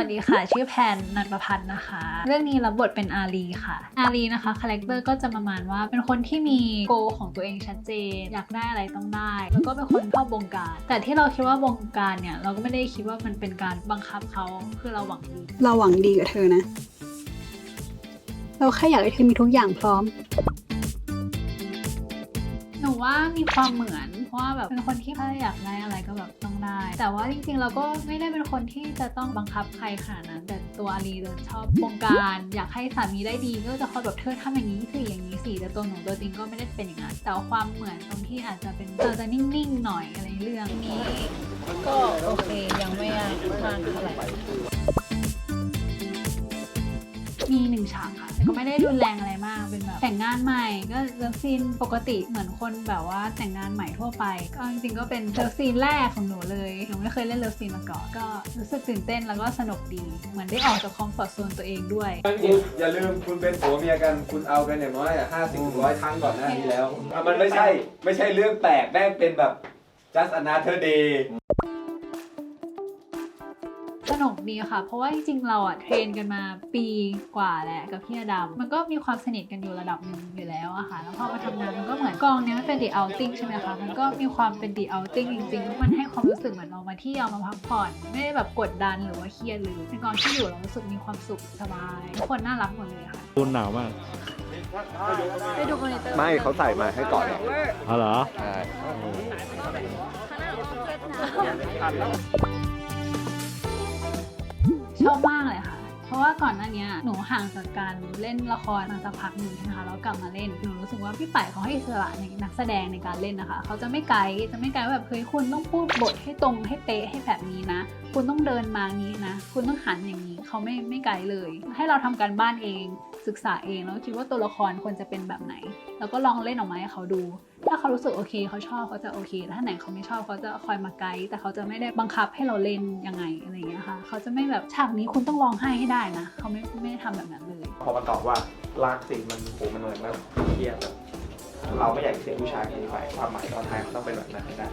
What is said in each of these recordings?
สวัสดีค่ะ ชื่อแพนนันประพันธ์นะคะ เรื่องนี้รับบทเป็นอารีค่ะ อารีนะคะคาแรคเตอร์ก็จะประมาณว่าเป็นคนที่มีโกของตัวเองชัดเจน อยากได้อะไรต้องได้ แล้วก็เป็นคนชอบบงการ แต่ที่เราคิดว่าบงการเนี่ย เราก็ไม่ได้คิดว่ามันเป็นการบังคับเขาคือเราหวังดี เราหวังดีกับเธอนะ เราแค่อยากให้เธอมีทุกอย่างพร้อมหนูว่ามีความเหมือน เพราะว่าแบบเป็นคนที่ถ้าอยากได้อะไรก็แบบต้อง ได้ แต่ว่าจริงๆ เราก็ไม่ได้เป็นคนที่จะต้องบังคับใครขนาดนั้น แต่ตัวอารีเราชอบบงการ อยากให้สามีได้ดีก็จะคอยแบบเธอทำอย่างนี้สิอย่างนี้สิแต่ตัวหนูตัวจริงก็ไม่ได้เป็นอย่างนั้นแต่ว่าความเหมือนตรงที่อาจจะเป็นเออจะนิ่งๆหน่อยอะไรเรื่องนี้ก็โอเคยังไม่มากเท่าไหร่มีหนึ่งฉากค่ะ แต่ก็ไม่ได้รุนแรงอะไรมาก เป็นแบบแต่งงานใหม่ก็เลิฟซีนปกติเหมือนคนแบบว่าแต่งงานใหม่ทั่วไป ก็จริงๆก็เป็นเลิฟซีนแรกของหนูเลย หนูไม่เคยเล่นเลิฟซีนมาก่อน ก็รู้สึกตื่นเต้นแล้วก็สนุกดี เหมือนได้ออกจากคอมฟอร์ทโซนตัวเองด้วยคุณอย่าลืมคุณเป็นผัวเมียกันคุณเอากันอย่างน้อยอะห้าสิบร้อยครั้งก่อนหน้านี้แล้วอะมันไม่ใช่ไม่ใช่เรื่องแปลกแม่งเป็นแบบ just another day ส นุกดีค่ะ เพราะว่าจริงๆเราอะเทรนกันมาปีกว่าแหละกับพี่อดำมันก็มีความสนิทกันอยู่ระดับหนึ่งอยู่แล้วอะค่ะ แล้วพอมาทำงานมันก็เหมือนกองเนี้ยมันเป็น the outing ใช่ไหมคะ มันก็มีความเป็น the outing จริงๆ มันให้ความรู้สึกเหมือนเรามาเที่ยวมาพักผ่อน ไม่ได้แบบกดดันหรือว่าเครียดเลยเป็นกองที่อยู่เรารู้สึกมีความสุขสบายทุกคนน่ารักหมดเลยค่ะตูนหนาวมากไปดูมอนิเตอร์ไม่เขาใส่มาให้ก่อนหรอกอ๋อเหรอใช่ชอ อบมากเลยค่ะ เพราะว่าก่อนหน้านี้หนูห่างจากการเล่นละครมาสักพักหนึ่งนะคะแล้วกลับมาเล่นหนูรู้สึกว่าพี่ป่ายเขาให้อิสระในนักแสดงในการเล่นนะคะ เขาจะไม่ไกด์จะไม่ไกด์ว่าแบบเฮ้ยคุณต้องพูดบทให้ตรงให้เป๊ะให้แบบนี้นะคุณต้องเดินมานี้นะ คุณต้องหันอย่างนี้ เขาไม่ไม่ไกด์เลย ให้เราทำการบ้านเอง ศึกษาเองแล้วคิดว่าตัวละครควรจะเป็นแบบไหน แล้วก็ลองเล่นออกมาให้เขาดู ถ้าเขารู้สึกโอเค เขาชอบเขาจะโอเค ถ้าไหนเขาไม่ชอบเขาจะคอยมาไกด์แต่เขาจะไม่ได้บังคับให้เราเล่นยังไงอะไรอย่างเงี้ยค่ะ เขาจะไม่แบบฉากนี้คุณต้องร้องไห้ให้ได้นะ เขาไม่ไม่ได้ทำแบบนั้นเลย พอมาตอบว่ารักสิมันโหมันเหมือนแบบเครียดแบบเราไม่อยากเสียผู้ชายคนนี้ไปความหมายตอนท้ายเขาต้องเป็นแบบนั้นให้ได้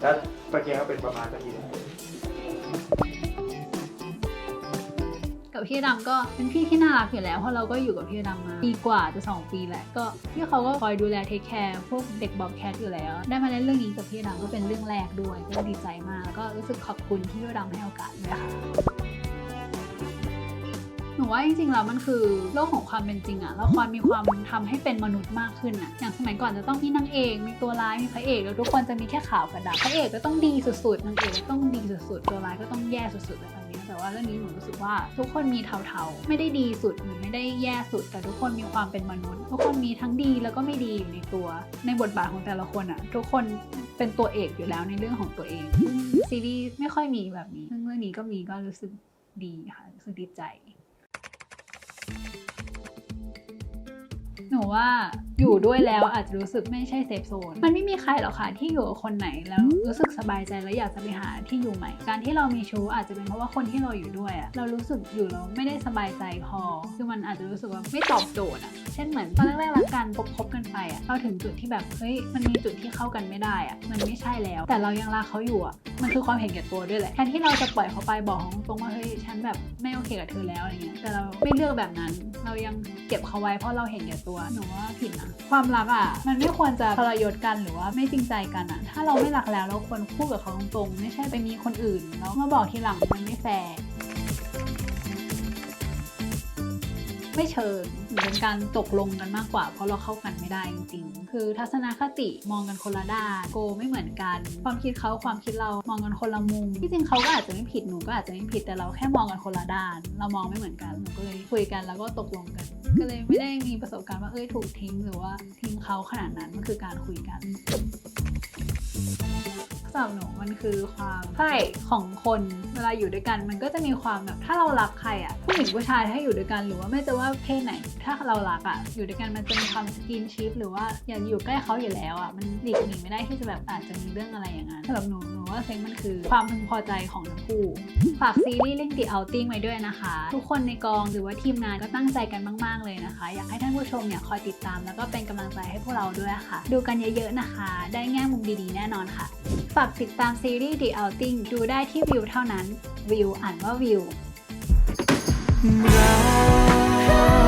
แล้วตะเกียงก็เป็นประมาณนาทีนึง กับพี่ดำก็เป็นพี่ที่น่ารักอยู่แล้วเพราะเราก็อยู่กับพี่ดำมาปีกว่าจะสองปีแหละก็พี่เขาก็คอยดูแลเทคแคร์พวกเด็กบอบแคทอยู่แล้ว ได้มาเล่นเรื่องนี้กับพี่ดำก็เป็นเรื่องแรกด้วยก็ดีใจมากแล้วก็รู้สึกขอบคุณที่พี่ดำให้โอกาสด้วยค่ะ หนูว่าจริงๆแล้วมันคือโลกของความเป็นจริงอะละครมีความทำให้เป็นมนุษย์มากขึ้นอะอย่างสมัยก่อนจะต้องมีนางเอกมีตัวร้ายมีพระเอกแล้วทุกคนจะมีแค่ขาวกับดำพระเอกก็ต้องดีสุดๆนางเอกก็ต้องดีสุดๆตัวร้ายก็ต้องแย่สุดๆอะไรแบบนี้แต่ว่าเรื่องนี้หนูรู้สึกว่าทุกคนมีเทาๆ ไม่ได้ดีสุดหรือไม่ได้แย่สุด แต่ทุกคนมีความเป็นมนุษย์ ทุกคนมีทั้งดีแล้วก็ไม่ดีอยู่ในตัว ในบทบาทของแต่ละคนอะทุกคนเป็นตัวเอกอยู่แล้วในเรื่องของตัวเองซึ่งซีรีส์ไม่ค่อยมีแบบนี้ซึ่งเรื่องนี้ก็มีก็รู้สึกดีค่ะรู้สึกดีใจ หนูว่า อยู่ด้วยแล้วอาจจะรู้สึกไม่ใช่เซฟโซน มันไม่มีใครหรอกค่ะที่อยู่กับคนไหนแล้วรู้สึกสบายใจแล้วอยากจะไปหาที่อยู่ใหม่ การที่เรามีชู้อาจจะเป็นเพราะว่าคนที่เราอยู่ด้วยอะเรารู้สึกอยู่แล้วไม่ได้สบายใจพอ คือมันอาจจะรู้สึกว่าไม่ตอบโจทย์อะเช่นเหมือนตอนแรกๆรักกันคบคบกันไปอะเราถึงจุดที่แบบเฮ้ยมันมีจุดที่เข้ากันไม่ได้อะมันไม่ใช่แล้ว แต่เรายังรักเขาอยู่อะมันคือความเห็นแก่ตัวด้วยแหละแทนที่เราจะปล่อยเขาไปบอกเขาตรงๆว่าเฮ้ยฉันแบบไม่โอเคกับเธอแล้วอะไรเงี้ยแต่เราไม่เลือกแบบนั้น เรายังเก็บเขาไว้เพราะเราเห็นแก่ตัวหนูว่าผิดนะความรักอะ มันไม่ควรจะทรยศกันหรือว่าไม่จริงใจกันอะ ถ้าเราไม่รักแล้วเราควรพูดกับเขาตรงๆ ไม่ใช่ไปมีคนอื่นแล้วมาบอกทีหลังมันไม่แฟร์ ไม่เชิงเหมือนเป็นการตกลงกันมากกว่า เพราะเราเข้ากันไม่ได้จริงๆ คือทัศนคติมองกันคนละด้านโกไม่เหมือนกัน ความคิดเขาความคิดเรามองกันคนละมุม ที่จริงเขาก็อาจจะไม่ผิดหนูก็อาจจะไม่ผิดแต่เราแค่มองกันคนละด้าน เรามองไม่เหมือนกันหนูก็เลยคุยกันแล้วก็ตกลงกัน ก็เลยไม่ได้มีประสบการณ์ว่าเอ้ยถูกทิ้งหรือว่าทิ้งเขาขนาดนั้นมันคือการคุยกัน สำหรับหนูมันคือความใช่ของคนเวลาอยู่ด้วยกัน มันก็จะมีความแบบถ้าเรารักใครอะผู้หญิงผู้ชายถ้าอยู่ด้วยกันหรือว่าไม่จะว่าเพศไหน ถ้าเรารักอะอยู่ด้วยกันมันจะมีความสกินชิปหรือว่าอยากอยู่ใกล้เขาอยู่แล้วอะมันหลีกหนีไม่ได้ที่จะแบบอาจจะมีเรื่องอะไรอย่างนั้นสำหรับหนูหนูว่าเซ็งมันคือความพึงพอใจของทั้งคู่ ฝากซีรีส์เรื่อง The Outing ไว้ด้วยนะคะ ทุกคนในกองหรือว่าทีมงานก็ตั้งใจกันมาก ๆ เลยนะคะ อยากให้ท่านผู้ชมเนี่ยคอยติดตาม แล้วก็เป็นกำลังใจให้พวกเราด้วยค่ะ ดูกันเยอะๆนะคะ ได้แง่มุมดีๆ แน่นอนค่ะ ฝากติดตามซีรีส์ The Outing ดูได้ที่วิวเท่านั้นวิวอ่านว่าวิวรั